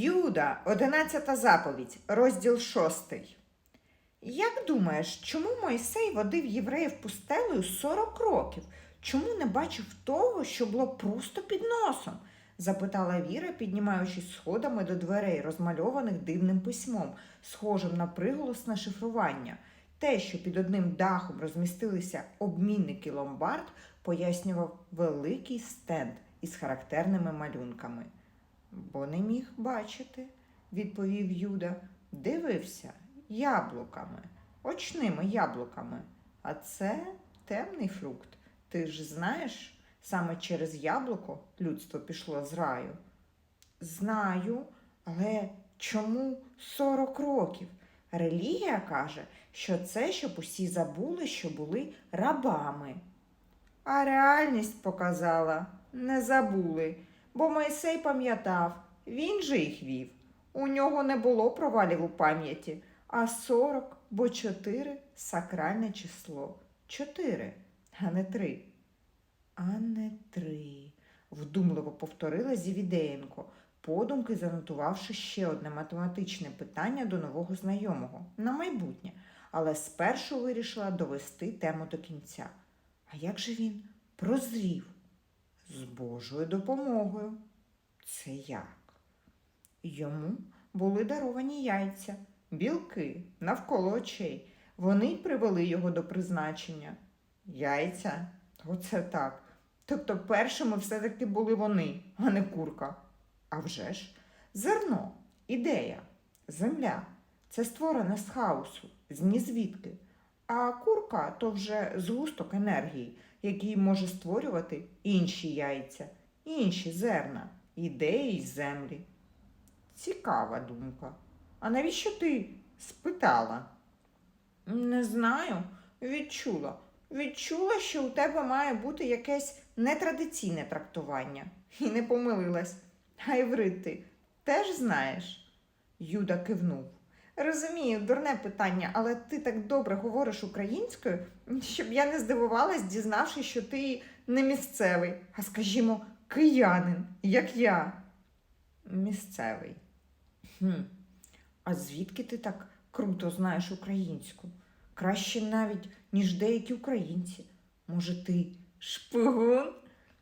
Юда, одинадцята заповідь, розділ шостий. Як думаєш, чому Мойсей водив євреїв пустелею 40 років? Чому не бачив того, що було просто під носом? запитала Віра, піднімаючись сходами до дверей, розмальованих дивним письмом, схожим на приголосне шифрування. Те, що під одним дахом розмістилися обмінники ломбард, пояснював великий стенд із характерними малюнками. Бо не міг бачити, відповів Юда. Дивився яблуками, очними яблуками. А це темний фрукт. Ти ж знаєш, саме через яблуко людство пішло з раю. Знаю, але чому 40 років? Релігія каже, що це, щоб усі забули, що були рабами. А реальність показала, не забули, бо Мойсей пам'ятав, він же їх вів. У нього не було провалів у пам'яті, а 40, бо 4 – сакральне число. 4, а не 3. А не 3, вдумливо повторила Зівідеєнко, подумки занотувавши ще одне математичне питання до нового знайомого на майбутнє, але спершу вирішила довести тему до кінця. А як же він прозрів? З Божою допомогою. Це як? Йому були даровані яйця, білки навколо очей. Вони привели його до призначення. Яйця? Оце так. Тобто першими все-таки були вони, а не курка. А вже ж, зерно, ідея, земля це створене з хаосу, з нізвідки. А курка то вже згусток енергії, який може створювати інші яйця, інші зерна, ідеї й землі. Цікава думка. А навіщо ти спитала? Не знаю, відчула. Відчула, що у тебе має бути якесь нетрадиційне трактування. І не помилилась. А ти теж знаєш? Юда кивнув. Розумію, дурне питання, але ти так добре говориш українською, щоб я не здивувалась, дізнавшись, що ти не місцевий, а скажімо, киянин, як я. Місцевий. Хм. А звідки ти так круто знаєш українську? Краще навіть, ніж деякі українці. Може, ти шпигун?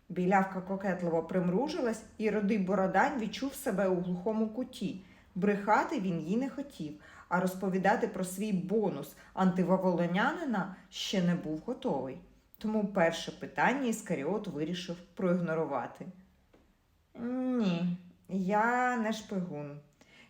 Білявка кокетливо примружилась, і родий Бородань відчув себе у глухому куті. Брехати він їй не хотів, а розповідати про свій бонус антиваволонянина ще не був готовий. Тому перше питання Іскаріот вирішив проігнорувати. Ні, я не шпигун.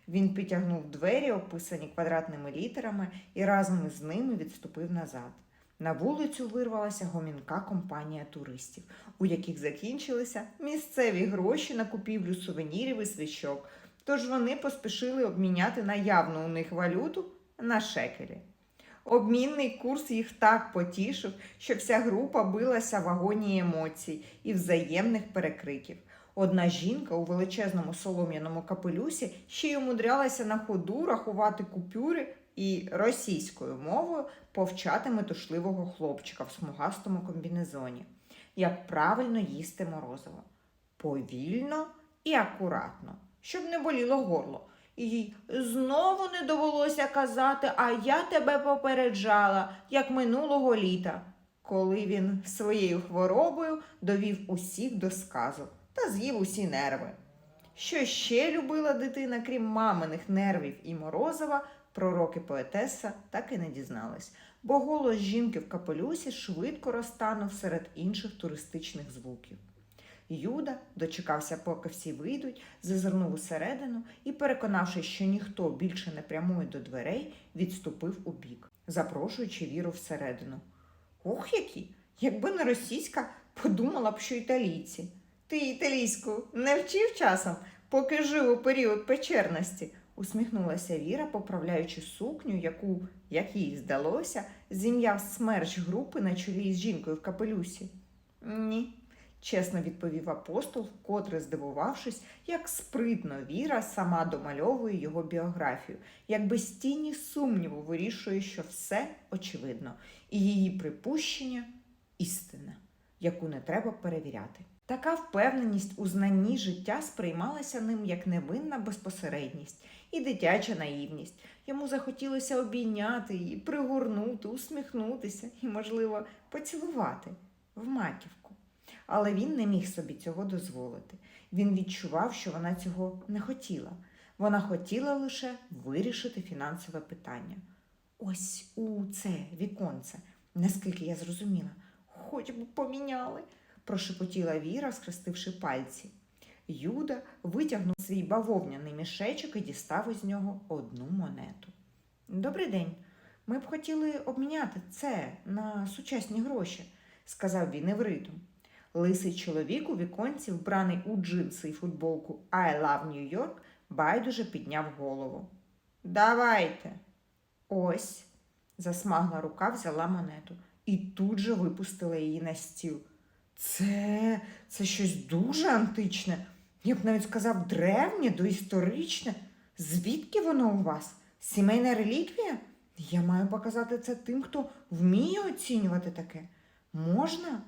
Він підтягнув двері, описані квадратними літерами, і разом із ними відступив назад. На вулицю вирвалася гомінка компанія туристів, у яких закінчилися місцеві гроші на купівлю сувенірів і свічок, тож вони поспішили обміняти наявну у них валюту на шекелі. Обмінний курс їх так потішив, що вся група билася в агонії емоцій і взаємних перекриків. Одна жінка у величезному солом'яному капелюсі ще й умудрялася на ходу рахувати купюри і російською мовою повчати метушливого хлопчика в смугастому комбінезоні. Як правильно їсти морозиво. Повільно і акуратно, щоб не боліло горло. І їй знову не довелося казати, а я тебе попереджала, як минулого літа, коли він своєю хворобою довів усіх до сказу та з'їв усі нерви. Що ще любила дитина, крім маминих нервів і морозива, пророки поетеса так і не дізналась, бо голос жінки в капелюсі швидко розтанув серед інших туристичних звуків. Юда дочекався, поки всі вийдуть, зазирнув усередину і, переконавшись, що ніхто більше не прямує до дверей, відступив у бік, запрошуючи віру всередину. Ох, які! Якби не російська, подумала б, що італійці. Ти італійську не вчив часом, поки жив у період печерності, усміхнулася Віра, поправляючи сукню, яку, як їй здалося, зім'яв смерч групи на чолі з жінкою в капелюсі. Ні, чесно відповів апостол, вкотре здивувавшись, як спритно Віра сама домальовує його біографію, як без тіні сумніву вирішує, що все очевидно, і її припущення істина, яку не треба перевіряти. Така впевненість у знанні життя сприймалася ним як невинна безпосередність і дитяча наївність. Йому захотілося обійняти її, пригорнути, усміхнутися і, можливо, поцілувати в маківку. Але він не міг собі цього дозволити. Він відчував, що вона цього не хотіла. Вона хотіла лише вирішити фінансове питання. Ось у це віконце, наскільки я зрозуміла, хоч би поміняли, прошепотіла Віра, схрестивши пальці. Юда витягнув свій бавовняний мішечок і дістав із нього одну монету. Добрий день. Ми б хотіли обміняти це на сучасні гроші, сказав він івритом. Лисий чоловік у віконці, вбраний у джинси і футболку I love New York, байдуже підняв голову. Давайте. Ось. Засмагла рука взяла монету і тут же випустила її на стіл. Це, це щось дуже античне. Я б навіть сказав древнє, доісторичне. Звідки воно у вас? Сімейна реліквія? Я маю показати це тим, хто вміє оцінювати таке. Можна?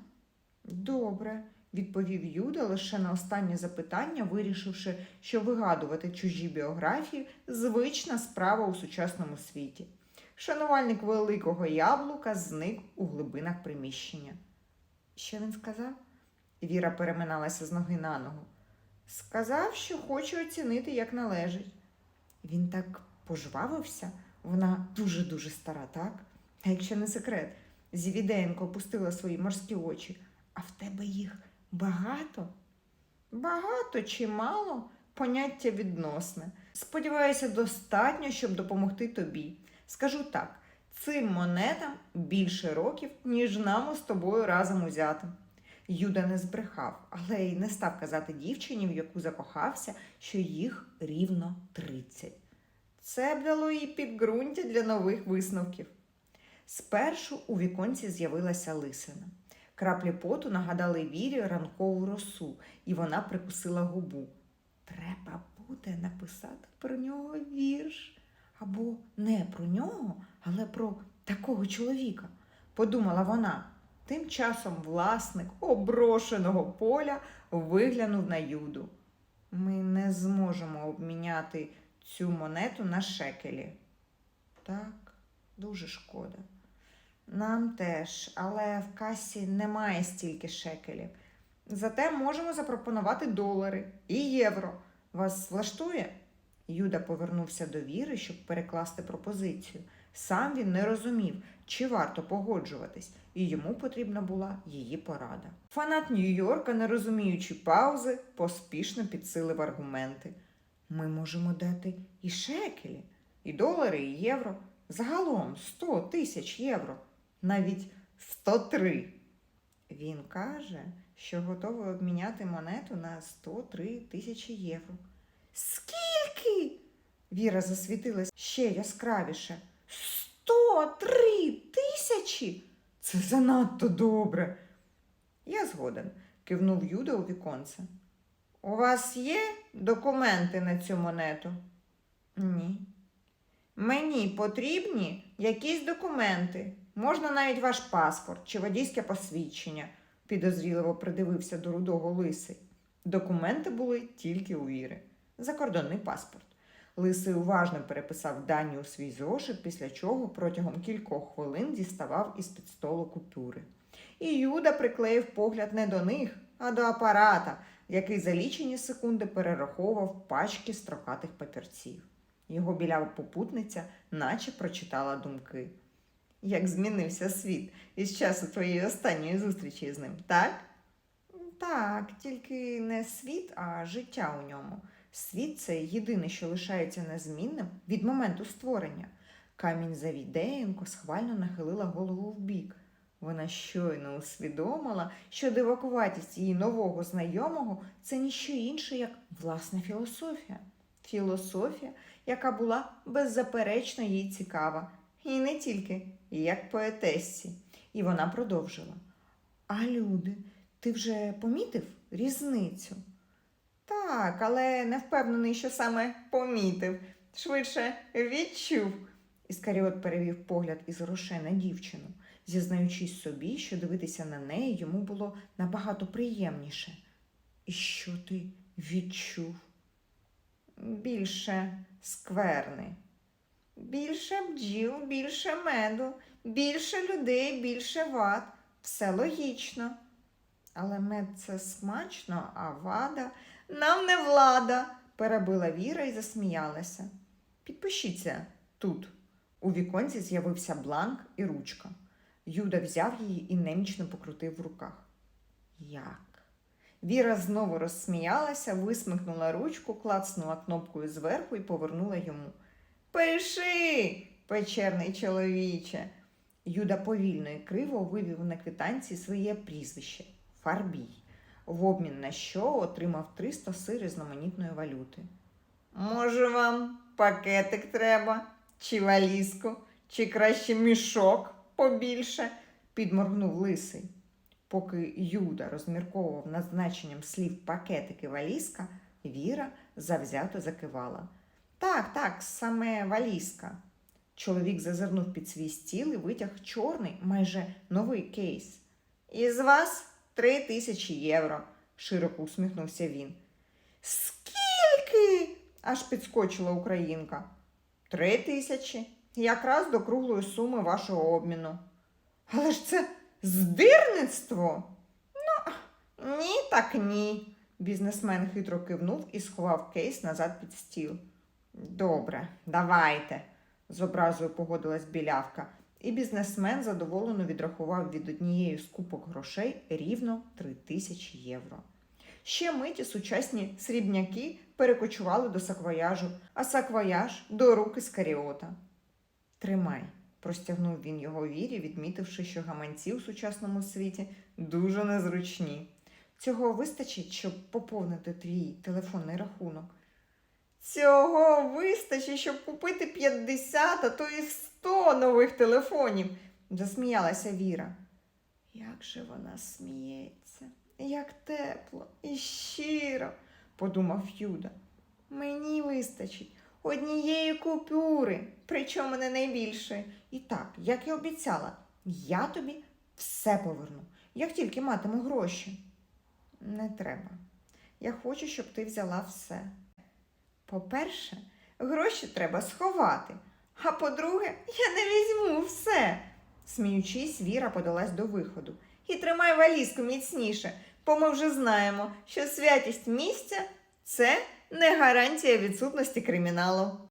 Добре, відповів Юда лише на останнє запитання, вирішивши, що вигадувати чужі біографії звична справа у сучасному світі. Шанувальник великого яблука зник у глибинах приміщення. Що він сказав? Віра переминалася з ноги на ногу. Сказав, що хоче оцінити, як належить. Він так пожвавився, вона дуже-дуже стара, так? А якщо не секрет, Зівідеєнко опустила свої морські очі. А в тебе їх багато? Багато чи мало? Поняття відносне. Сподіваюся, достатньо, щоб допомогти тобі. Скажу так: цим монетам більше років, ніж нам з тобою разом узятим. Юда не збрехав, але й не став казати дівчині, в яку закохався, що їх рівно 30. Це б дало їй підґрунтя для нових висновків. Спершу у віконці з'явилася лисина. Краплі поту нагадали Вірі ранкову росу, і вона прикусила губу. Треба буде написати про нього вірш. Або не про нього, але про такого чоловіка, подумала вона. Тим часом власник оброшеного поля виглянув на Юду. Ми не зможемо обміняти цю монету на шекелі. Так, дуже шкода. Нам теж, але в касі немає стільки шекелів. Зате можемо запропонувати долари і євро. Вас влаштує? Юда повернувся до Віри, щоб перекласти пропозицію. Сам він не розумів, чи варто погоджуватись, і йому потрібна була її порада. Фанат Нью-Йорка, не розуміючи паузи, поспішно підсилив аргументи. Ми можемо дати і шекелі, і долари, і євро. Загалом 100 тисяч євро, навіть 103. Він каже, що готовий обміняти монету на 103 тисячі євро. Скільки? Віра засвітилась ще яскравіше. Сто три тисячі? Це занадто добре. Я згоден, кивнув Юда у віконце. У вас є документи на цю монету? Ні. Мені потрібні якісь документи. Можна навіть ваш паспорт чи водійське посвідчення, підозріливо придивився до рудого лисий. Документи були тільки у Віри. Закордонний паспорт. Лисий уважно переписав дані у свій зошит, після чого протягом кількох хвилин діставав із під столу купюри. І Юда приклеїв погляд не до них, а до апарата, який за лічені секунди перераховував пачки строкатих папірців. Його білява попутниця наче прочитала думки. Як змінився світ із часу твоєї останньої зустрічі з ним, так? Так, тільки не світ, а життя у ньому. Світ це єдине, що лишається незмінним від моменту створення. Камінь Завідеєнко схвально нахилила голову вбік. Вона щойно усвідомила, що дивакуватість її нового знайомого це ніщо інше, як власна філософія. Філософія, яка була беззаперечно їй цікава, і не тільки як поетесці. І вона продовжила. А люди, ти вже помітив різницю? Так, але не впевнений, що саме помітив. Швидше відчув. Іскаріот перевів погляд із грошей на дівчину, зізнаючись собі, що дивитися на неї йому було набагато приємніше. І що ти відчув? Більше скверни. Більше бджіл, більше меду, більше людей, більше вад. Все логічно. Але мед це смачно, а вада нам не влада, перебила Віра і засміялася. Підпишіться тут. У віконці з'явився бланк і ручка. Юда взяв її і немічно покрутив в руках. Як? Віра знову розсміялася, висмикнула ручку, клацнула кнопкою зверху і повернула йому. Пиши, печерний чоловіче. Юда повільно і криво вивів на квитанції своє прізвище Фарбій, в обмін на що отримав 300 сир різноманітної валюти. Може, вам пакетик треба, чи валізку, чи краще мішок побільше, підморгнув лисий. Поки Юда розмірковував над значенням слів пакетик і валізка, Віра завзято закивала. Так, так, саме валізка. Чоловік зазирнув під свій стіл і витяг чорний, майже новий кейс. Із вас три тисячі євро, широко усміхнувся він. Скільки? аж підскочила українка. Три тисячі. Якраз до круглої суми вашого обміну. Але ж це здирництво. Ну, ні, так ні. Бізнесмен хитро кивнув і сховав кейс назад під стіл. Добре, давайте, з образою погодилась білявка, і бізнесмен задоволено відрахував від однієї з купок грошей рівно три тисячі євро. Ще миті сучасні срібняки перекочували до саквояжу, а саквояж до рук Іскаріота. Тримай, простягнув він його вірі, відмітивши, що гаманці у сучасному світі дуже незручні. Цього вистачить, щоб поповнити твій телефонний рахунок. Цього вистачить, щоб купити 50, а то і 100 нових телефонів, засміялася Віра. Як же вона сміється, як тепло і щиро, подумав Юда. Мені вистачить однієї купюри, причому не найбільшої. І так, як і обіцяла, я тобі все поверну, як тільки матиму гроші. Не треба. Я хочу, щоб ти взяла все. По-перше, гроші треба сховати, а по-друге, я не візьму все. Сміючись, Віра подалась до виходу. І тримай валізку міцніше, бо ми вже знаємо, що святість місця це не гарантія відсутності криміналу.